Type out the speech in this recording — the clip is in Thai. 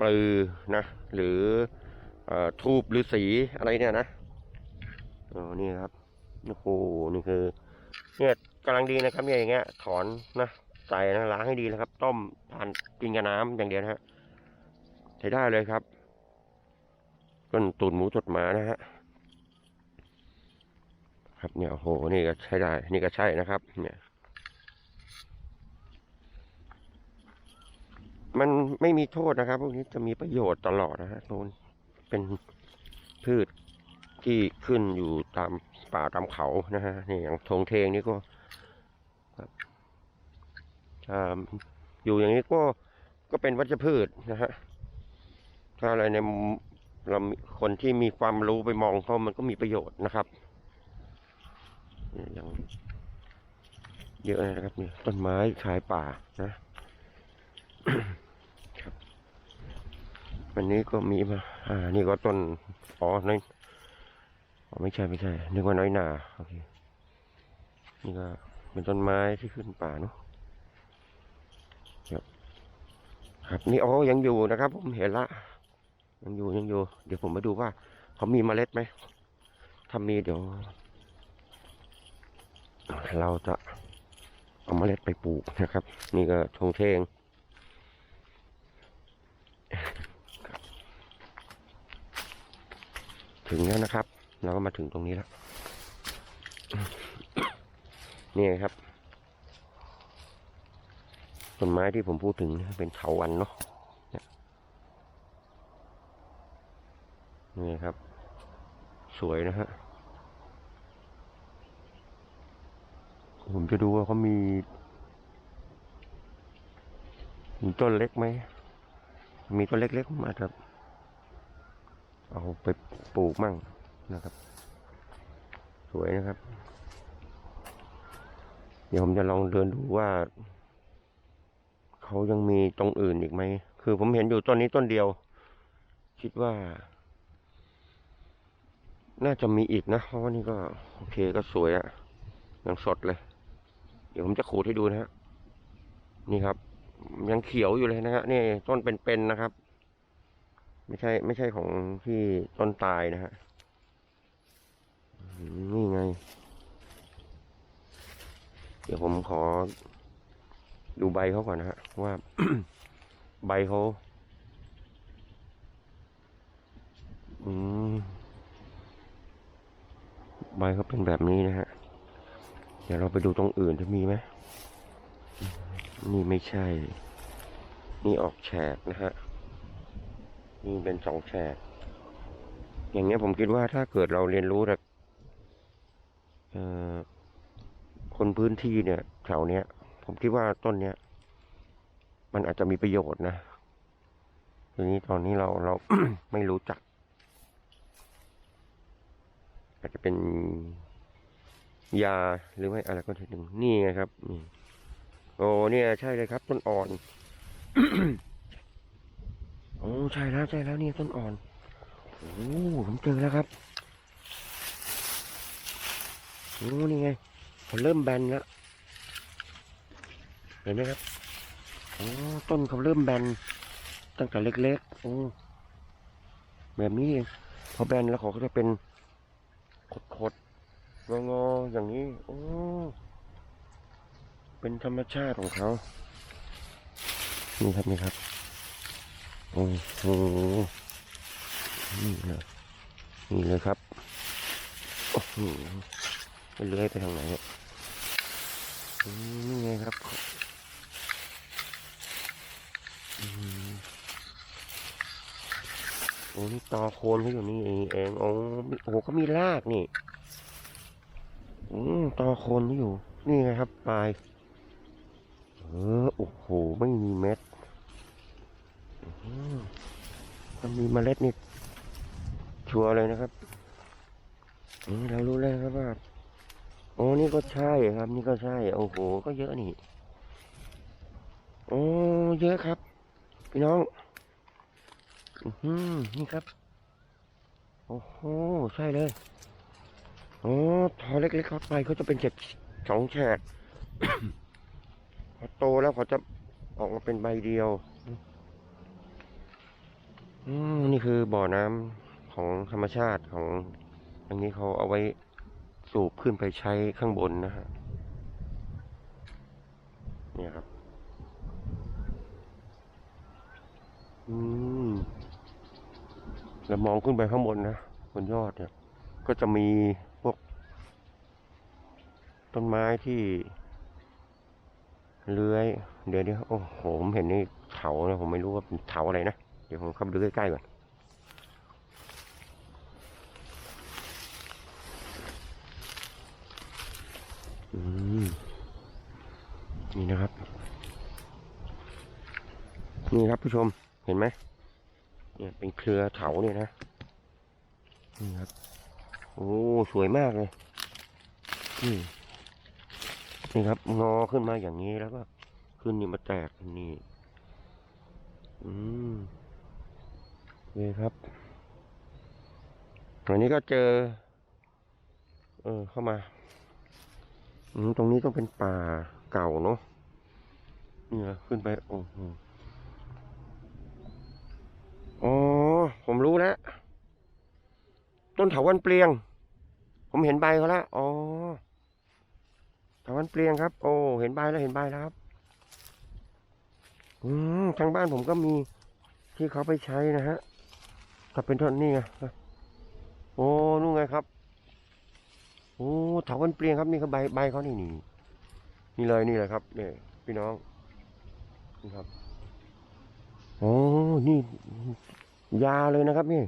ปลือนะ หรือทูบหรือสีอะไรเนี่ยนะอ๋อนี่ครับโอ้โหนี่คือเนี่ยกำลังดีนะครับเนี่ยอย่างเงี้ยถอนนะใส่นะล้างให้ดีนะครับ ต้มทานกินกับน้ำอย่างเดียวนะฮะใช้ได้เลยครับต้นตูนหมูจดหมานะฮะครับเนี่ยโอ้โหนี่ก็ใช้ได้ นี่ก็ใช่นะครับ เนี่ย มันไม่มีโทษนะครับ พวกนี้จะมีประโยชน์ตลอดนะฮะโนนเป็นพืชที่ขึ้นอยู่ตามป่าตามเขานะฮะนี่อย่างทงเทงนี่ก็ครับอยู่อย่างนี้ก็ก็เป็นวัชพืชนะฮะถ้าอะไรในเราคนที่มีความรู้ไปมองเขามันก็มีประโยชน์นะครับอย่างเยอะนะครับนี่ต้นไม้ชายป่านะ ครับ วันนี้ก็มีมา อ่า นี่ก็ต้น อ๋อน้อยอ๋อไม่ใช่ไม่ใช่ นึกว่าน้อยหนาโอเค นี่ก็เป็นต้นไม้ที่ขึ้นป่าเนาะครับครับนี่อ๋อยังอยู่นะครับ ผมเห็นละ ยังอยู่ยังอยู่ เดี๋ยวผมมาดูว่าเขามีเมล็ดไหมถ้ามีเดี๋ยว เราจะเอาเมล็ดไปปลูกนะครับ นี่ก็ชงเทง ถึงแล้วนะครับ เราก็มาถึงตรงนี้แล้ว นี่ครับ ต้นไม้ที่ผมพูดถึงเป็นเถาวันเนาะนี่นะครับ สวยนะฮะ ผมจะดูว่าเขามีมีต้นเล็กไหม มีต้นเล็กๆมอาจจะ เอาไปปลูกมั่งนะครับ สวยนะครับ เดี๋ยวผมจะลองเดินดูว่า เขายังมีตรงอื่นอีกไหม คือผมเห็นอยู่ต้นนี้ต้นเดียว คิดว่า น่าจะมีอีกนะ เพราะว่านี่ก็ โอเคก็สวยอะยังสดเลย เดี๋ยวผมจะขูดให้ดูนะฮะ นี่ครับ ยังเขียวอยู่เลยนะฮะ นี่ต้นเป็นๆนะครับ ไม่ใช่ ไม่ใช่ของที่ต้นตายนะฮะนี่ไง เดี๋ยวผมขอ ดูใบเขาก่อนนะฮะ ว่า ใบเขาอืมใบเขาเป็นแบบนี้นะฮะ เดี๋ยวเราไปดูตรงอื่นจะมีไหมนี่ไม่ใช่ นี่ออกแฉกนะฮะ นี่เป็นสองแฉกอย่างเงี้ยผมคิดว่าถ้าเกิดเราเรียนรู้จากคนพื้นที่เนี่ยแถวเนี้ย ผมคิดว่าต้นเนี้ย มันอาจจะมีประโยชน์นะทีนี้ตอนนี้เราเราไม่รู้จัก อาจจะเป็นยาหรือไม่อะไรก็ทีหนึ่งนี่ไงครับนี่โอ้เนี่ยใช่เลยครับ ต้นอ่อน โอ้ใช่แล้วใช่แล้วนี่ต้นอ่อนโอ้ผมเจอแล้วครับโอ้นี่ไงเขาเริ่มแบนแล้วเห็นไหมครับโอ้ต้นเขาเริ่มแบนตั้งแต่เล็กๆโอ้แบบนี้เองพอแบนแล้วเขาก็จะเป็นขดๆงอๆอย่างนี้ โอ้เป็นธรรมชาติของเขานี่ครับนี่ครับ โอ้โหนี่เลยนี่เลยครับโอ้โหไปเลื้อยไปทางไหนเนี่ยอืมนี่ไงครับอืมโอ้นี่ตอโคนเขาอยู่นี่เองเองโอ้มีโอ้โหก็มีรากนี่อืมตอโคนเขาอยู่ นี่ไงครับปลายเออโอ้โห ไม่มีเม็ด อืม มีเมล็ดนี่ชัวร์เลยนะครับเรารู้แล้วครับว่าโอ้นี่ก็ใช่ครับ นี่ก็ใช่โอ้โหก็เยอะนี่โอ้เยอะครับ พี่น้องอือหือนี่ครับ โอ้โหใช่เลยโอ้ทอเล็กๆเขาไปเขาจะเป็นเจ็ดสองแฉกพอโตแล้วเขาจะออกมาเป็นใบเดียว อืมนี่คือบ่อน้ำของธรรมชาติของอันนี้เขาเอาไว้สูบขึ้นไปใช้ข้างบนนะฮะเนี่ยครับ อืมแล้วมองขึ้นไปข้างบนนะบนยอดเนี่ย ก็จะมีพวก ต้นไม้ที่เลื้อย เดี๋ยวเดี๋ยวโอ้โหผมเห็นนี่เถานะผมไม่รู้ว่าเป็นเถาอะไรนะ ดี๋ยวผมเข้าไปดูใกล้ๆก่อนนี่นะครับ นี่ครับผู้ชมเห็นไหมเนี่ยเป็นเครือเถาเนี่ยนะ นี่ครับ โอ้สวยมากเลยนี่นี่ครับงอขึ้นมาอย่างนี้แล้วก็ ขึ้นนี่มาแตกนี่ อืม นี่ครับอันนี้ก็เจอ เออเข้ามาตรงนี้ต้องเป็นป่าเก่าเนาะเนี่ยขึ้นไปโอ้โหอ๋อ ผมรู้แล้ว ต้นเถาวันเปลียง ผมเห็นใบเขาแล้วอ๋อเถาวันเปลียงครับ โอ้เห็นใบแล้วเห็นใบแล้วครับ อืมทางบ้านผมก็มีที่เขาไปใช้นะฮะ ถ้าเป็นท่อนนี่ไงโอ้นู่นไงครับโอ้เถาวันเปลี่ยนครับนี่คือใบใบเขานี่นี่นี่เลยนี่เลยครับเนี่ยพี่น้องนี่ครับโอ้นี่ยาเลยนะครับนี่